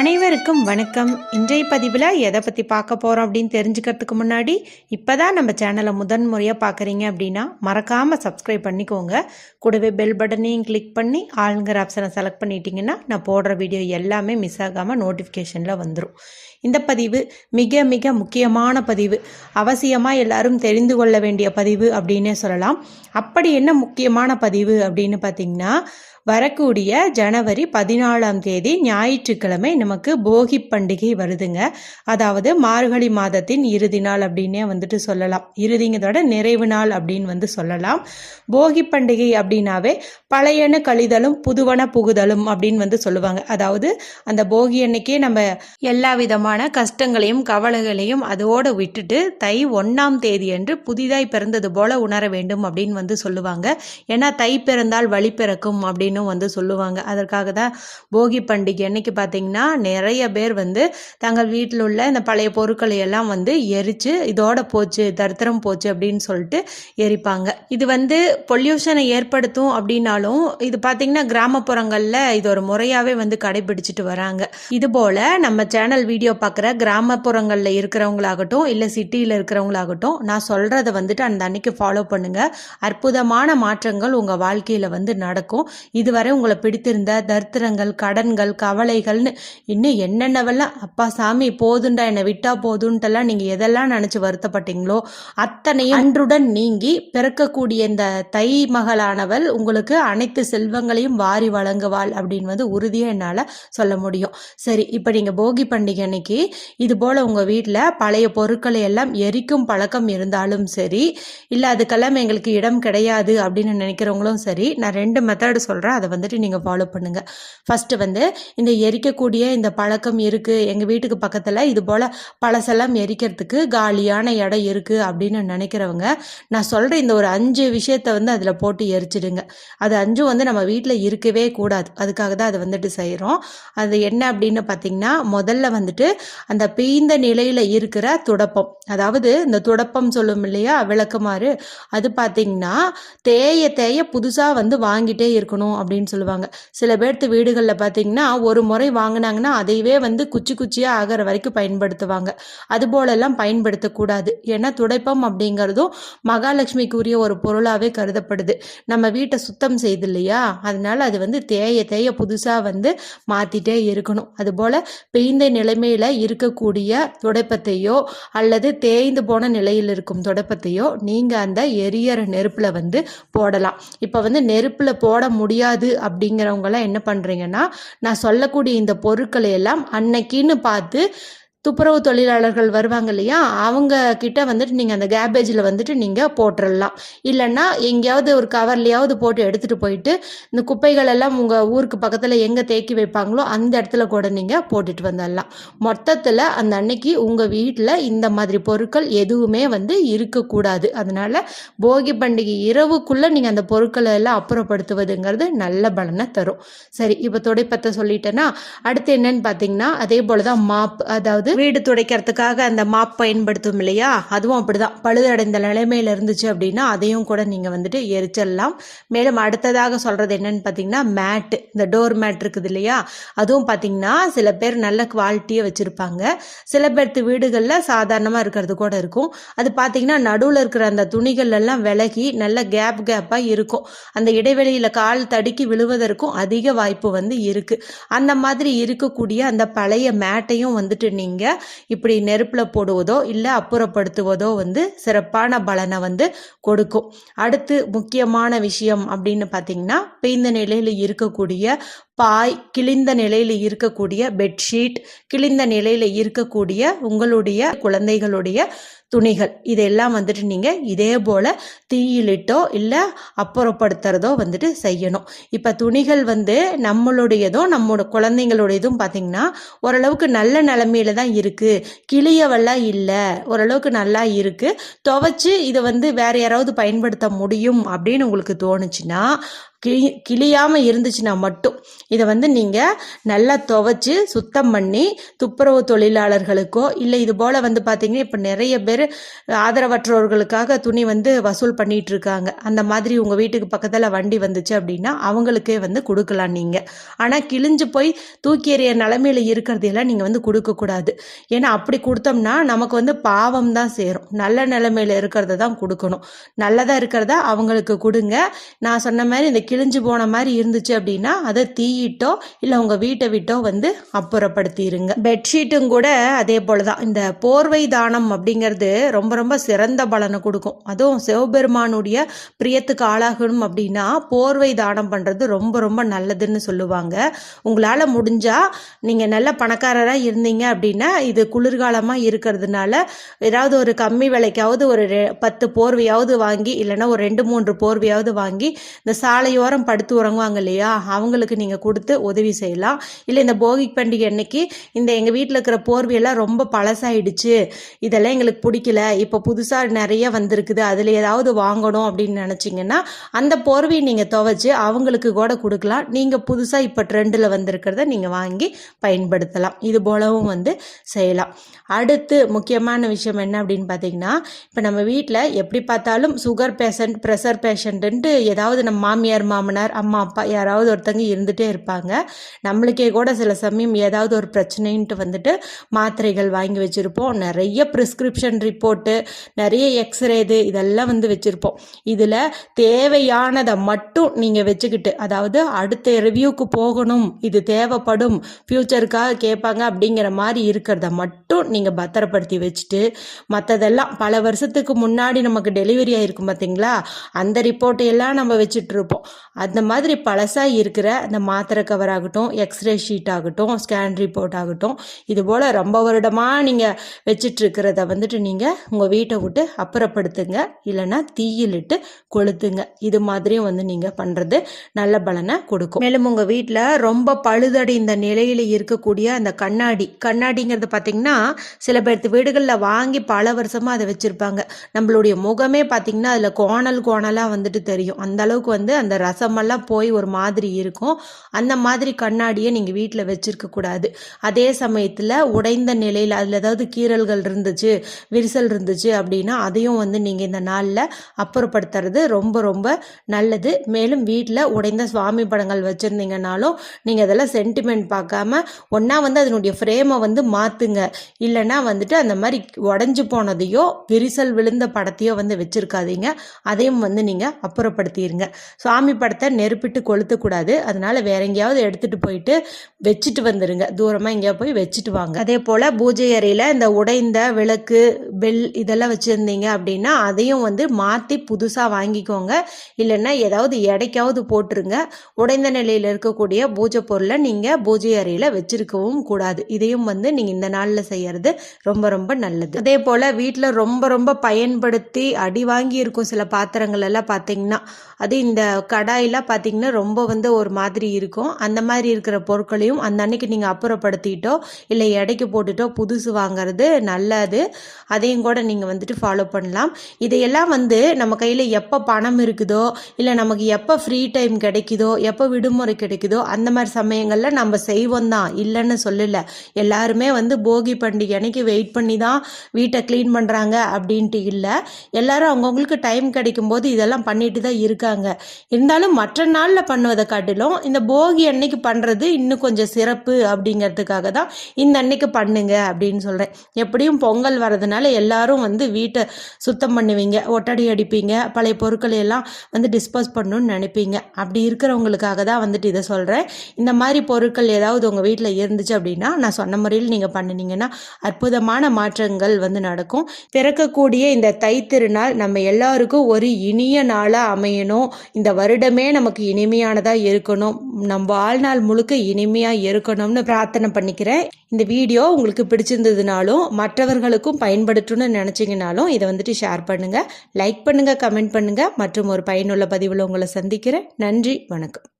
அனைவருக்கும் வணக்கம். இன்றைய பதிவில் எதை பற்றி பார்க்க போகிறோம் அப்படின்னு தெரிஞ்சுக்கிறதுக்கு முன்னாடி இப்போ தான் நம்ம சேனலை முதன் முறையாக பார்க்குறீங்க அப்படின்னா மறக்காமல் சப்ஸ்கிரைப் பண்ணிக்கோங்க. கூடவே பெல் பட்டனையும் கிளிக் பண்ணி ஆளுங்கிற ஆப்ஷனை செலக்ட் பண்ணிட்டீங்கன்னா நான் போடுற வீடியோ எல்லாமே மிஸ் ஆகாமல் நோட்டிஃபிகேஷனில் வந்துடும் இந்த பதிவு மிக மிக முக்கியமான பதிவு. அவசியமாக எல்லாரும் தெரிந்து கொள்ள வேண்டிய பதிவு அப்படின்னே சொல்லலாம். அப்படி என்ன முக்கியமான பதிவு அப்படின்னு பார்த்தீங்கன்னா வரக்கூடிய ஜனவரி பதினாலாம் தேதி ஞாயிற்றுக்கிழமை நமக்கு போகி பண்டிகை வருதுங்க. அதாவது மார்கழி மாதத்தின் இறுதி நாள் அப்படின்னே வந்துட்டு சொல்லலாம். இறுதிங்கிறதோட நிறைவு நாள் அப்படின்னு வந்து சொல்லலாம். போகி பண்டிகை அப்படின்னாவே பழையன கழிதலும் புதுவன புகுதலும் அப்படின்னு வந்து சொல்லுவாங்க. அதாவது அந்த போகி அன்னைக்கே நம்ம எல்லா விதமான கஷ்டங்களையும் கவலைகளையும் அதோடு விட்டுட்டு தை ஒன்றாம் தேதி அன்று புதிதாய் பிறந்தது போல உணர வேண்டும் அப்படின்னு வந்து சொல்லுவாங்க. ஏன்னா தை பிறந்தால் வழி பிறக்கும் அப்படின்னு வந்து சொல்லுவாங்க. அதற்காக தான் போகி பண்டிகை அன்னைக்கு பார்த்தீங்கன்னா நிறைய பேர் வந்து தங்கள் வீட்டில் உள்ள இந்த பழைய பொருட்களை எல்லாம் வந்து எரித்து இதோட போச்சு தரித்திரம் போச்சு அப்படின்னு சொல்லிட்டு எரிப்பாங்க. இது வந்து பொல்யூஷனை ஏற்படுத்தும் அப்படின்னா இருந்தாலும் இது பார்த்தீங்கன்னா கிராமப்புறங்களில் இது ஒரு முறையாகவே வந்து கடைபிடிச்சிட்டு வராங்க. இது போல் நம்ம சேனல் வீடியோ பார்க்குற கிராமப்புறங்களில் இருக்கிறவங்களாகட்டும் இல்லை சிட்டியில் இருக்கிறவங்களாகட்டும் நான் சொல்கிறத வந்துட்டு அந்த அன்னைக்கு ஃபாலோ பண்ணுங்கள் அற்புதமான மாற்றங்கள் உங்கள் வாழ்க்கையில் வந்து நடக்கும். இதுவரை உங்களை பிடித்திருந்த தரித்திரங்கள் கடன்கள் கவலைகள்னு இன்னும் என்னென்னவெல்லாம் அப்பா சாமி போதுண்டா என்னை விட்டா போதுன்ட்டெல்லாம் நீங்கள் எதெல்லாம் நினச்சி வருத்தப்பட்டீங்களோ அத்தனையும் அன்றுடன் நீங்கி பிறக்கக்கூடிய இந்த தை மகளானவள் உங்களுக்கு அனைத்து செல்வங்களையும் வாரி வழங்குவாள் அப்படின்னு வந்து உறுதியாக என்னால் சொல்ல முடியும். சரி இப்போ நீங்கள் போகி பண்டிகை அன்னைக்கு இது போல் உங்கள் வீட்டில் பழைய பொருட்களை எல்லாம் எரிக்கும் பழக்கம் இருந்தாலும் சரி இல்லை அதுக்கெல்லாம் எங்களுக்கு இடம் கிடையாது அப்படின்னு நினைக்கிறவங்களும் சரி நான் ரெண்டு மெத்தடு சொல்கிறேன் அதை வந்துட்டு நீங்கள் ஃபாலோ பண்ணுங்கள் ஃபஸ்ட்டு வந்து இந்த எரிக்கக்கூடிய இந்த பழக்கம் இருக்குது எங்கள் வீட்டுக்கு பக்கத்தில் இது போல் பழசெல்லாம் எரிக்கிறதுக்கு காலியான இடம் இருக்குது அப்படின்னு நினைக்கிறவங்க நான் சொல்கிற இந்த ஒரு அஞ்சு விஷயத்தை வந்து அதில் போட்டு எரிச்சிடுங்க. அது அஞ்சும் வந்து நம்ம வீட்டில் இருக்கவே கூடாது. அதுக்காக தான் அதை வந்துட்டு செய்கிறோம் அது என்ன அப்படின்னு பார்த்தீங்கன்னா முதல்ல வந்துட்டு அந்த பீந்த நிலையில் இருக்கிற துடப்பம். அதாவது இந்த துடப்பம் சொல்லும் இல்லையா விளக்குமாறு அது பார்த்தீங்கன்னா தேய தேய புதுசாக வந்து வாங்கிட்டே இருக்கணும் அப்படின்னு சொல்லுவாங்க. சில பேர்த்து வீடுகளில் பார்த்தீங்கன்னா ஒரு முறை வாங்கினாங்கன்னா அதையவே வந்து குச்சி குச்சியாக ஆகிற வரைக்கும் பயன்படுத்துவாங்க. அது போலெல்லாம் பயன்படுத்தக்கூடாது. ஏன்னா துடைப்பம் அப்படிங்கிறதும் மகாலட்சுமிக்குரிய ஒரு பொருளாகவே கருதப்படுது. நம்ம வீட்டை சுத்தம் செய்யுது இல்லையா அதனால அது வந்து தேய தேய புதுசாக வந்து மாற்றிட்டே இருக்கணும். அதுபோல் பெய்ந்த நிலைமையில் இருக்கக்கூடிய துடைப்பத்தையோ அல்லது தேய்ந்து போன நிலையில் இருக்கும் துடைப்பத்தையோ நீங்கள் அந்த எரியற நெருப்பில் வந்து போடலாம். இப்போ வந்து நெருப்பில் போட முடியாது அப்படிங்கிறவங்களாம் என்ன பண்ணுறீங்கன்னா நான் சொல்லக்கூடிய இந்த பொருட்களை எல்லாம் அன்னைக்குன்னு பார்த்து துப்புரவு தொழிலாளர்கள் வருவாங்க இல்லையா? அவங்க கிட்ட வந்துட்டு நீங்கள் அந்த கேபேஜில் வந்துட்டு நீங்கள் போட்டுடலாம் இல்லைன்னா எங்கேயாவது ஒரு கவர்லையாவது போட்டு எடுத்துகிட்டு போயிட்டு இந்த குப்பைகள் எல்லாம் உங்கள் ஊருக்கு பக்கத்தில் எங்கே தேக்கி வைப்பாங்களோ அந்த இடத்துல கூட நீங்கள் போட்டுட்டு வந்துடலாம் மொத்தத்தில் அந்த அன்னைக்கு உங்கள் வீட்டில் இந்த மாதிரி பொருட்கள் எதுவுமே வந்து இருக்கக்கூடாது. அதனால் போகி பண்டிகை இரவுக்குள்ளே நீங்கள் அந்த பொருட்களை எல்லாம் அப்புறப்படுத்துவதுங்கிறது நல்ல பலனை தரும். சரி இப்போ துடைப்பத்தை சொல்லிட்டேன்னா அடுத்து என்னன்னு பார்த்தீங்கன்னா அதே போல் தான் மாப் அதாவது வீடு துடைக்கிறதுக்காக அந்த மாப் பயன்படுத்தும் இல்லையா? அதுவும் அப்படிதான். பழுதடைந்த நிலைமையில இருந்துச்சு அப்படின்னா அதையும் கூட நீங்கள் வந்துட்டு எரிச்சிடலாம். மேலும் அடுத்ததாக சொல்கிறது என்னன்னு பார்த்தீங்கன்னா மேட்டு இந்த டோர் மேட் இருக்குது இல்லையா? அதுவும் பார்த்தீங்கன்னா சில பேர் நல்ல குவாலிட்டியை வச்சுருப்பாங்க. சில பேர்த்து வீடுகளில் சாதாரணமாக இருக்கிறது கூட இருக்கும். அது பார்த்தீங்கன்னா நடுவில் இருக்கிற அந்த துணிகள் எல்லாம் விலகி நல்ல கேப் கேப்பாக இருக்கும். அந்த இடைவெளியில் கால் தடுக்கி விழுவதற்கும் அதிக வாய்ப்பு வந்து இருக்குது அந்த மாதிரி இருக்கக்கூடிய அந்த பழைய மேட்டையும் வந்துட்டு நீங்கள் இப்படி நெருப்பில் போடுவதோ இல்லை அப்புறப்படுத்துவதோ வந்து சிறப்பான பலனை வந்து கொடுக்கும். அடுத்து முக்கியமான விஷயம் அப்படின்னு பார்த்தீங்கன்னா பெய்ந்த நிலையில் இருக்கக்கூடிய பாய் கிழிந்த நிலையில் இருக்கக்கூடிய பெட்ஷீட் கிழிந்த நிலையில் இருக்கக்கூடிய உங்களுடைய குழந்தைகளுடைய துணிகள் இதெல்லாம் வந்துட்டு நீங்கள் இதே போல் தீயிலிட்டோ இல்லை அப்புறப்படுத்துறதோ வந்துட்டு செய்யணும். இப்போ துணிகள் வந்து நம்மளுடையதும் நம்மளோட குழந்தைங்களுடையதும் பார்த்திங்கன்னா ஓரளவுக்கு நல்ல நிலமையில தான் இருக்குது கிளியவெல்லாம் இல்லை ஓரளவுக்கு நல்லா இருக்குது துவைச்சி இதை வந்து வேறு யாராவது பயன்படுத்த முடியும் அப்படின்னு உங்களுக்கு தோணுச்சுன்னா கிளி கிளியாமல் இருந்துச்சுன்னா மட்டும். இதை வந்து நீங்கள் நல்லா துவைச்சி சுத்தம் பண்ணி துப்புரவு தொழிலாளர்களுக்கோ இல்லை இது போல் வந்து பார்த்தீங்கன்னா இப்போ நிறைய பேர் ஆதரவற்றவர்களுக்காக துணி வந்து வசூல் பண்ணிட்டு இருக்காங்க அந்த மாதிரி உங்கள் வீட்டுக்கு பக்கத்தில் வண்டி வந்துச்சு அப்படின்னா அவங்களுக்கே வந்து கொடுக்கலாம் நீங்கள் ஆனால் கிழிஞ்சு போய் தூக்கி எறிய நிலமையில இருக்கிறதையெல்லாம் நீங்கள் வந்து கொடுக்கக்கூடாது ஏன்னா அப்படி கொடுத்தோம்னா நமக்கு வந்து பாவம் தான் சேரும். நல்ல நிலைமையில இருக்கிறத தான் கொடுக்கணும். நல்லதாக இருக்கிறத அவங்களுக்கு கொடுங்க. நான் சொன்ன மாதிரி இந்த கிழிஞ்சு போன மாதிரி இருந்துச்சு அப்படின்னா அதை தீயிட்டோ இல்லை உங்கள் வீட்டை விட்டோ வந்து அப்புறப்படுத்திடுங்க பெட்ஷீட்டும் கூட அதே போல தான் இந்த போர்வை தானம் அப்படிங்கிறது ரொம்ப ரொம்ப சிறந்த பலனை கொடுக்கும். அதுவும் சிவபெருமானுடைய பிரியத்துக்கு ஆளாகணும் அப்படின்னா போர்வை தானம் பண்ணுறது ரொம்ப ரொம்ப நல்லதுன்னு சொல்லுவாங்க. உங்களால் முடிஞ்சால் நீங்கள் நல்ல பணக்காரராக இருந்தீங்க அப்படின்னா இது குளிர்காலமாக இருக்கிறதுனால ஏதாவது ஒரு கம்மி விலைக்காவது ஒரு ரெ- பத்து போர்வையாவது வாங்கி இல்லைன்னா ஒரு ரெண்டு மூன்று போர்வையாவது வாங்கி இந்த சாலை சாலையோரம் படுத்து உறங்குவாங்க இல்லையா? அவங்களுக்கு நீங்கள் கொடுத்து உதவி செய்யலாம். இல்லை இந்த போகி பண்டிகை அன்னைக்கு இந்த எங்கள் வீட்டில் இருக்கிற போர்வையெல்லாம் ரொம்ப பழசாயிடுச்சு. இதெல்லாம் எங்களுக்கு பிடிக்கல. இப்போ புதுசாக நிறைய வந்திருக்குது. அதில் ஏதாவது வாங்கணும் அப்படின்னு நினச்சிங்கன்னா அந்த போர்வையை நீங்கள் துவைச்சு அவங்களுக்கு கூட கொடுக்கலாம். நீங்கள் புதுசாக இப்போ ட்ரெண்டில் வந்திருக்கிறத நீங்கள் வாங்கி பயன்படுத்தலாம். இது போலவும் வந்து செய்யலாம். அடுத்து முக்கியமான விஷயம் என்ன அப்படின்னு பார்த்தீங்கன்னா இப்போ நம்ம வீட்டில் எப்படி பார்த்தாலும் சுகர் பேஷண்ட் ப்ரெஷர் பேஷண்ட்டுன்ட்டு ஏதாவது நம்ம மாமியார் மாமனார் அம்மா அப்பா யாராவது ஒருத்தங்க இருந்துகிட்டே இருப்பாங்க. நம்மளுக்கே கூட சில சமயம் ஏதாவது ஒரு பிரச்சனைன்ட்டு வந்துட்டு மாத்திரைகள் வாங்கி வச்சுருப்போம். நிறைய ப்ரிஸ்கிரிப்ஷன் ரிப்போர்ட்டு நிறைய எக்ஸ்ரே இது இதெல்லாம் வந்து வச்சுருப்போம். இதில் தேவையானதை மட்டும் நீங்கள் வச்சுக்கிட்டு அதாவது அடுத்த ரிவ்யூக்கு போகணும் இது தேவைப்படும் ஃப்யூச்சருக்காக கேட்பாங்க அப்படிங்கிற மாதிரி இருக்கிறத மட்டும் நீங்கள் பத்திரப்படுத்தி வச்சுட்டு மற்றதெல்லாம் பல வருஷத்துக்கு முன்னாடி நமக்கு டெலிவரி ஆகிருக்கும் பார்த்தீங்களா அந்த ரிப்போர்ட்டை எல்லாம் நம்ம வச்சுட்டு இருப்போம். அந்த மாதிரி பழசாக இருக்கிற அந்த மாத்திரை கவர் ஆகட்டும் எக்ஸ்ரே ஷீட் ஆகட்டும் ஸ்கேன் ரிப்போர்ட் ஆகட்டும் இது போல் ரொம்ப வருடமாக நீங்கள் வச்சிட்ருக்கிறத வந்துட்டு நீங்கள் உங்கள் வீட்டை விட்டு அப்புறப்படுத்துங்க. இல்லைன்னா தீயிலிட்டு கொளுத்துங்க. இது மாதிரியும் வந்து நீங்கள் பண்ணுறது நல்ல பலனை கொடுக்கும். மேலும் உங்கள் வீட்டில் ரொம்ப பழுதடைந்த நிலையில் இருக்கக்கூடிய அந்த கண்ணாடி கண்ணாடிங்கிறது பார்த்தீங்கன்னா சில பேர்த்து வீடுகளில் வாங்கி பல வருஷமாக அதை வச்சுருப்பாங்க. நம்மளுடைய முகமே பார்த்தீங்கன்னா அதில் கோணல் கோணலாக வந்துட்டு தெரியும். அந்த அளவுக்கு வந்து அந்த ரசமெல்லாம் போய் ஒரு மாதிரி இருக்கும். அந்த மாதிரி கண்ணாடியை நீங்கள் வீட்டில் வச்சுருக்கக்கூடாது அதே சமயத்தில் உடைந்த நிலையில் அதில் ஏதாவது கீறல்கள் இருந்துச்சு விரிசல் இருந்துச்சு அப்படின்னா அதையும் வந்து நீங்கள் இந்த நாளில் அப்புறப்படுத்துறது ரொம்ப ரொம்ப நல்லது. மேலும் வீட்டில் உடைந்த சுவாமி படங்கள் வச்சுருந்தீங்கனாலும் நீங்கள் அதெல்லாம் சென்டிமெண்ட் பார்க்காம ஒன்றா வந்து அதனுடைய ஃப்ரேமை வந்து மாற்றுங்க இல்லைன்னா வந்துட்டு அந்த மாதிரி உடஞ்சி போனதையோ விரிசல் விழுந்த படத்தையோ வந்து வச்சுருக்காதீங்க. அதையும் வந்து நீங்கள் அப்புறப்படுத்திடுங்க சுவாமி படத்தை நெருப்பிட்டு கொளுத்தக்கூடாது அதனால வேற எங்கேயாவது எடுத்துகிட்டு போயிட்டு வச்சுட்டு வந்துடுங்க தூரமாக எங்கேயாவது போய் வச்சுட்டு வாங்க. அதே போல் பூஜை அறையில் இந்த உடைந்த விளக்கு பெல் இதெல்லாம் வச்சுருந்தீங்க அப்படின்னா அதையும் வந்து மாற்றி புதுசாக வாங்கிக்கோங்க. இல்லைன்னா ஏதாவது எடைக்காவது போட்டுருங்க. உடைந்த நிலையில் இருக்கக்கூடிய பூஜை பொருளை நீங்கள் பூஜை அறையில் வச்சிருக்கவும் கூடாது. இதையும் வந்து நீங்கள் இந்த நாளில் செய்யறது ரொம்ப ரொம்ப நல்லது. அதே போல் வீட்டில் ரொம்ப ரொம்ப பயன்படுத்தி அடி வாங்கி இருக்கும் சில பாத்திரங்கள் எல்லாம் பார்த்தீங்கன்னா அது இந்த கடாயெல்லாம் பார்த்தீங்கன்னா ரொம்ப வந்து ஒரு மாதிரி இருக்கும். அந்த மாதிரி இருக்கிற பொருட்களையும் அந்த அன்னைக்கு நீங்கள் அப்புறப்படுத்திட்டோ இல்லை எடைக்கு போட்டுட்டோ புதுசு வாங்குறது நல்லது. அதையும் கூட நீங்கள் வந்துட்டு ஃபாலோ பண்ணலாம். இதையெல்லாம் வந்து நம்ம கையில் எப்போ பணம் இருக்குதோ இல்லை நமக்கு எப்போ ஃப்ரீ டைம் கிடைக்குதோ எப்போ விடுமுறை கிடைக்குதோ அந்த மாதிரி சமயங்களில் நம்ம செய்வோம் தான். இல்லைன்னு சொல்லலை. எல்லாருமே வந்து போகி பண்டிகை அன்னைக்கு வெயிட் பண்ணி தான் வீட்டை க்ளீன் பண்ணுறாங்க அப்படின்ட்டு இல்லை. எல்லாரும் அவங்கவுங்களுக்கு டைம் கிடைக்கும் போது இதெல்லாம் பண்ணிட்டு தான் இருக்காங்க. இருந்தாலும் மற்ற நாளில் பண்ணுவதை காட்டிலும் இந்த போகி அன்னைக்கு பண்ணுறது இன்னும் கொஞ்சம் சிறப்பு அப்படிங்கிறதுக்காக தான் இந்த அன்னைக்கு பண்ணுங்க அப்படின்னு சொல்கிறேன் எப்படியும் பொங்கல் வர்றதுனால எல்லாரும் வந்து வீட்டை சுத்தம் பண்ணுவீங்க ஒட்டடி அடிப்பீங்க பழைய பொருட்களை எல்லாம் வந்து டிஸ்போஸ் பண்ணணும்னு நினைப்பீங்க. அப்படி இருக்கிறவங்களுக்காக தான் வந்துட்டு இதை சொல்கிறேன் இந்த மாதிரி பொருட்கள் ஏதாவது உங்கள் வீட்டில் இருந்துச்சு அப்படின்னா நான் சொன்ன முறையில் நீங்கள் பண்ணினீங்கன்னா அற்புதமான மாற்றங்கள் வந்து நடக்கும். பிறக்கக்கூடிய இந்த தைத்திருநாள் நம்ம எல்லாருக்கும் ஒரு இனிய நாளாக அமையணும். இந்த வருடம் நமக்கு இனிமையானதாக இருக்கணும். நம் வாழ்நாள் முழுக்க இனிமையாக இருக்கணும்னு பிரார்த்தனை பண்ணிக்கிறேன். இந்த வீடியோ உங்களுக்கு பிடிச்சிருந்ததுனாலும் மற்றவர்களுக்கும் பயன்படுத்தணும்னு நினச்சிங்கனாலும் இதை வந்துட்டு ஷேர் பண்ணுங்கள் லைக் பண்ணுங்கள் கமெண்ட் பண்ணுங்கள் மற்றும் ஒரு பயனுள்ள பதிவில் உங்களை சந்திக்கிறேன். நன்றி வணக்கம்.